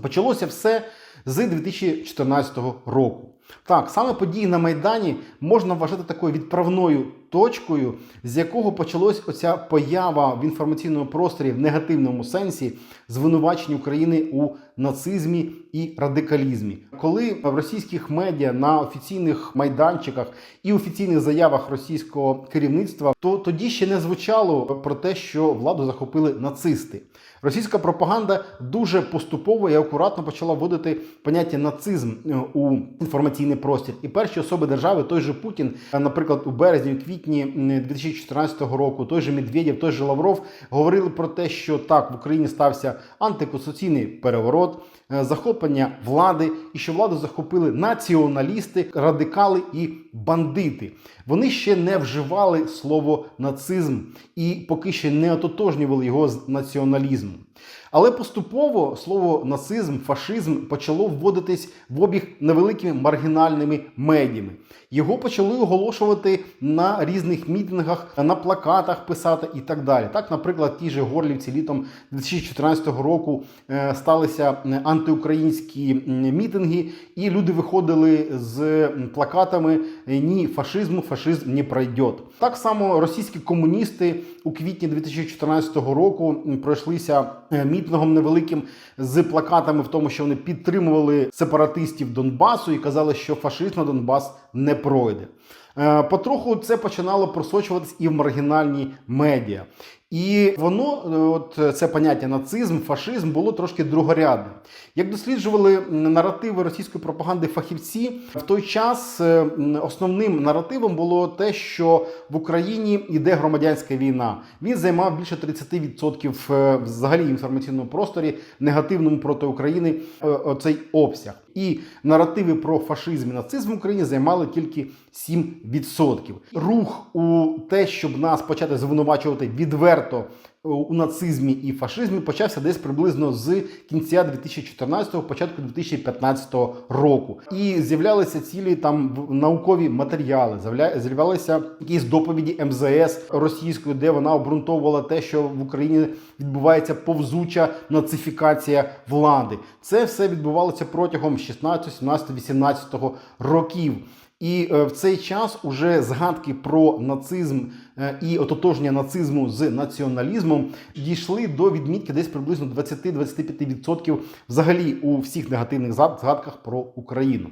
Почалося все з 2014 року. Так, саме події на Майдані можна вважати такою відправною точкою, з якого почалась оця поява в інформаційному просторі в негативному сенсі звинувачень України у нацизмі і радикалізмі. Коли в російських медіа на офіційних майданчиках і офіційних заявах російського керівництва, то тоді ще не звучало про те, що владу захопили нацисти. Російська пропаганда дуже поступово і акуратно почала вводити поняття нацизм у інформаційний простір. І перші особи держави, той же Путін, е, наприклад, у березні, у квітні 2014 року, той же Медведєв, той же Лавров говорили про те, що так в Україні стався антиконституційний переворот, е, захоплення влади, і що владу захопили націоналісти, радикали і бандити. Вони ще не вживали слово нацизм і поки ще не ототожнювали його з націоналізмом. Але поступово слово нацизм, фашизм почало вводитись в обіг невеликими маргінальними медіями. Його почали оголошувати на різних мітингах, на плакатах писати і так далі. Так, наприклад, ті ж Горлівці літом 2014 року е, сталися е, антиукраїнські мітинги, і люди виходили з плакатами Ні фашизму, фашизм не пройде. Так само російські комуністи у квітні 2014 року пройшлися е, мітингом невеликим з плакатами в тому, що вони підтримували сепаратистів Донбасу і казали, що фашизм на Донбас не пройде. Е, Потроху це починало просочуватись і в маргінальні медіа. І воно, е, от це поняття нацизм, фашизм було трошки другорядним. Як досліджували наративи російської пропаганди фахівці, в той час е, основним наративом було те, що в Україні йде громадянська війна. Він займав більше 30% е, взагалі інформаційному просторі негативному проти України оцей обсяг. І наративи про фашизм і нацизм в Україні займали тільки 7%. Рух у те, щоб нас почати звинувачувати відверто у нацизмі і фашизмі, почався десь приблизно з кінця 2014-го, початку 2015 року. І з'являлися цілі там наукові матеріали, з'явля- з'являлися якісь доповіді МЗС російської, де вона обґрунтовувала те, що в Україні відбувається повзуча нацифікація влади. Це все відбувалося протягом 16, 17, 18 років. І е, в цей час уже згадки про нацизм е, і ототожнення нацизму з націоналізмом дійшли до відмітки десь приблизно 20-25% взагалі у всіх негативних згад- згадках про Україну.